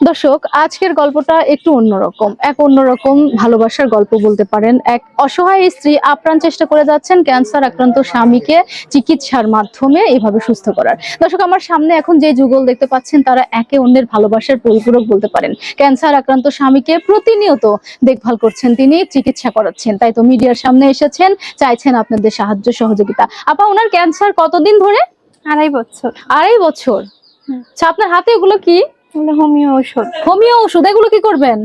দর্শক আজকের গল্পটা একটু অন্যরকম। এক অন্যরকম ভালোবাসার গল্প বলতে পারেন। এক অসহায় স্ত্রী আপ্রাণ চেষ্টা করে যাচ্ছেন ক্যান্সার আক্রান্ত স্বামীকে চিকিৎসার মাধ্যমে এভাবে সুস্থ করার। দর্শক আমার সামনে এখন যে যুগল দেখতে পাচ্ছেন তারা একে অন্যের ভালোবাসার পরিপূরক বলতে পারেন। ক্যান্সার আক্রান্ত স্বামীকে প্রতিনিয়ত দেখভাল করছেন তিনি চিকিৎসা করাচ্ছেন। তাই তো মিডিয়ার সামনে এসেছেন চাইছেন আপনাদের সাহায্য সহযোগিতা। আপা ওনার ক্যান্সার কতদিন ধরে? আড়াই বছর। আড়াই বছর? আচ্ছা আপনার হাতে এগুলো কি? হোমিও ওষুধ। হোমিও ওষুধ এগুলো কি করবেন?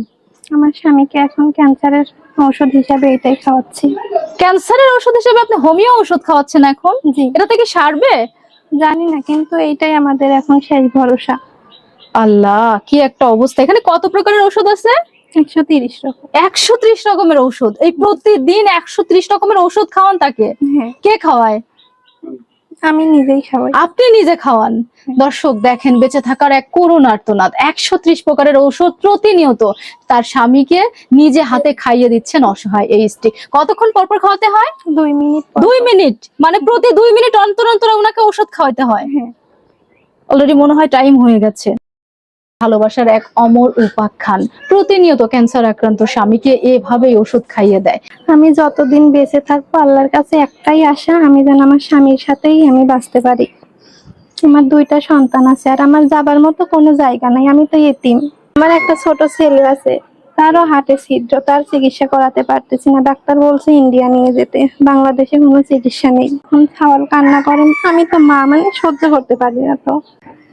আমার স্বামীকে এখন ক্যান্সারের ওষুধ হিসাবে এটাই খাওয়াচ্ছি। ক্যান্সারের ওষুধ হিসেবে আপনি হোমিও ওষুধ খাওয়াচ্ছেন এখন? জি। এটা থেকে সারবে? জানি না কিন্তু এইটাই আমাদের এখন শেষ ভরসা। আল্লাহ কি একটা অবস্থা। এখানে কত প্রকারের ওষুধ আছে? একশো তিরিশ রকম। একশো ত্রিশ রকমের ওষুধ এই প্রতিদিন একশো ত্রিশ রকমের ওষুধ খাওয়ান তাকে? হ্যাঁ। কে খাওয়ায়? আমি নিজেই খাওয়াই। আপনি নিজে খাওয়ান। দর্শক দেখেন বেঁচে থাকার এক করুণ আর্তনাদ। একশো ত্রিশ প্রকারের ঔষধ প্রতিনিয়ত তার স্বামীকে নিজে হাতে খাইয়ে দিচ্ছেন অসহায় এই স্ত্রী। কতক্ষণ পর পর খাওয়াতে হয়? দুই মিনিট দুই মিনিট? মানে প্রতি দুই মিনিট অন্তর অন্তর ওনাকে ওষুধ খাওয়াতে হয়? হ্যাঁ। অলরেডি মনে হয় টাইম হয়ে গেছে। ভালোবাসার এক অমর উপাখ্যান প্রতিনিয়ত ক্যান্সার আক্রান্ত স্বামীকে এভাবেই ওষুধ খাইয়ে দেয়। আমি যতদিন বেঁচে থাকব, আল্লাহর কাছে একটাই আশা, আমি যেন আমার স্বামীর সাথেই আমি বাঁচতে পারি। আমার দুইটা সন্তান আছে, আর আমার যাবার মতো কোনো জায়গা নাই, আমি তো এতিম। আমার একটা ছোট ছেলে আছে, তারও হাটে ছিদ্র, তার চিকিৎসা করাতে পারতেছি না। ডাক্তার বলছে ইন্ডিয়া নিয়ে যেতে, বাংলাদেশে কোনো চিকিৎসা নেই। খাওয়াল কান্না করেন, আমি তো মা মানে সহ্য করতে পারি না তো।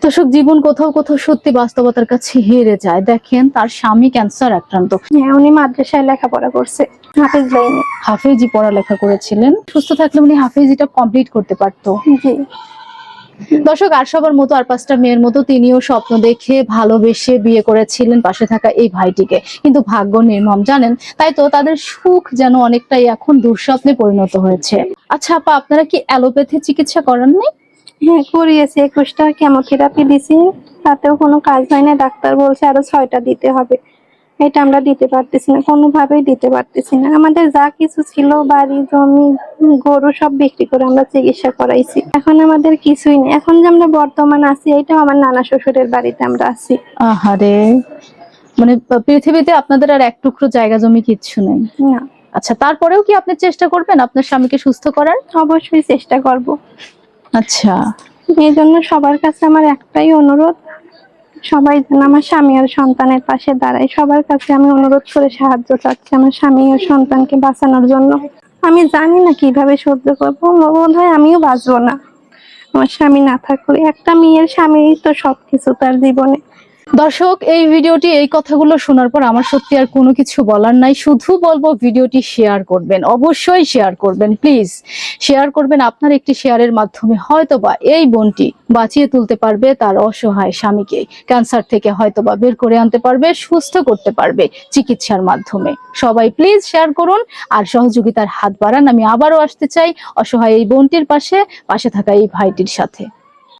দর্শক জীবন কোথাও কোথাও সত্যি বাস্তবতার কাছে হেরে যায়। দেখেন তার স্বামী ক্যান্সার আক্রান্ত। হ্যাঁ উনি মাদ্রাসায় লেখাপড়া করছে। হাফিজ লাইনে। হাফেজি পড়ালেখা করেছিলেন। সুস্থ থাকলে উনি হাফেজিটা কমপ্লিট করতে পারতো। জি। দর্শক আর সবার মতো আর পাঁচটা মেয়ের মতো তিনিও স্বপ্ন দেখে ভালোবেসে বিয়ে করেছিলেন পাশে থাকা এই ভাইটিকে। কিন্তু ভাগ্য নির্মম জানেন? তাই তো তাদের সুখ যেন অনেকটাই এখন দুঃস্বপ্নে পরিণত হয়েছে। আচ্ছা আপা আপনারা কি অ্যালোপ্যাথি চিকিৎসা করাননি? হ্যাঁ করিয়েছি একুশটা কেমোথেরাপি দিছি তাতেও কোনো কাজ হয় না ডাক্তার বলছে আরও ছয়টা দিতে হবে। এটা আমরা দিতে পারতেছি না কোনোভাবেই দিতে পারতেছি না। আমাদের যা কিছু ছিল বাড়ি জমি গরু সব বিক্রি করে আমরা চিকিৎসা করাইছি। এখন আমাদের কিছুই নেই। এখন যে আমরা বর্তমান আছি এটাও আমার নানা শ্বশুরের বাড়িতে আমরা আছি। আহারে মানে পৃথিবীতে আপনাদের আর এক টুকরো জায়গা জমি কিচ্ছু নেই। না। আচ্ছা তারপরেও কি আপনি চেষ্টা করবেন আপনার স্বামীকে সুস্থ করার? অবশ্যই চেষ্টা করব। আচ্ছা। এই জন্য সবার কাছে আমার একটাই অনুরোধ, সবাই যেন আমার স্বামী আর সন্তানের পাশে দাঁড়ায়। সবার কাছে আমি অনুরোধ করে সাহায্য চাচ্ছি আমার স্বামী আর সন্তানকে বাঁচানোর জন্য। আমি জানি না কীভাবে সহ্য করব, বোধ হয় আমিও বাঁচবো না। আমার স্বামী না থাকলে একটা মেয়ের স্বামী তো সবকিছু তার জীবনে। দর্শক, এই ভিডিওটি, এই কথাগুলো শোনার পর আমার সত্যি আর কোনো কিছু বলার নাই। শুধু বলব, ভিডিওটি শেয়ার করবেন, অবশ্যই শেয়ার করবেন প্লিজ শেয়ার করবেন আপনার একটি শেয়ারের মাধ্যমে। হয়তোবা এই বোনটি বাঁচিয়ে তুলতে পারবে তার অসহায় স্বামীকে। ক্যান্সার থেকে হয়তোবা বের করে আনতে পারবে, সুস্থ করতে পারবে চিকিৎসার মাধ্যমে। সবাই প্লিজ শেয়ার করুন আর সহযোগিতার হাত বাড়ান। আমি আবারও আসতে চাই অসহায় এই বোনটির পাশে পাশে থাকা এই ভাইটির সাথে।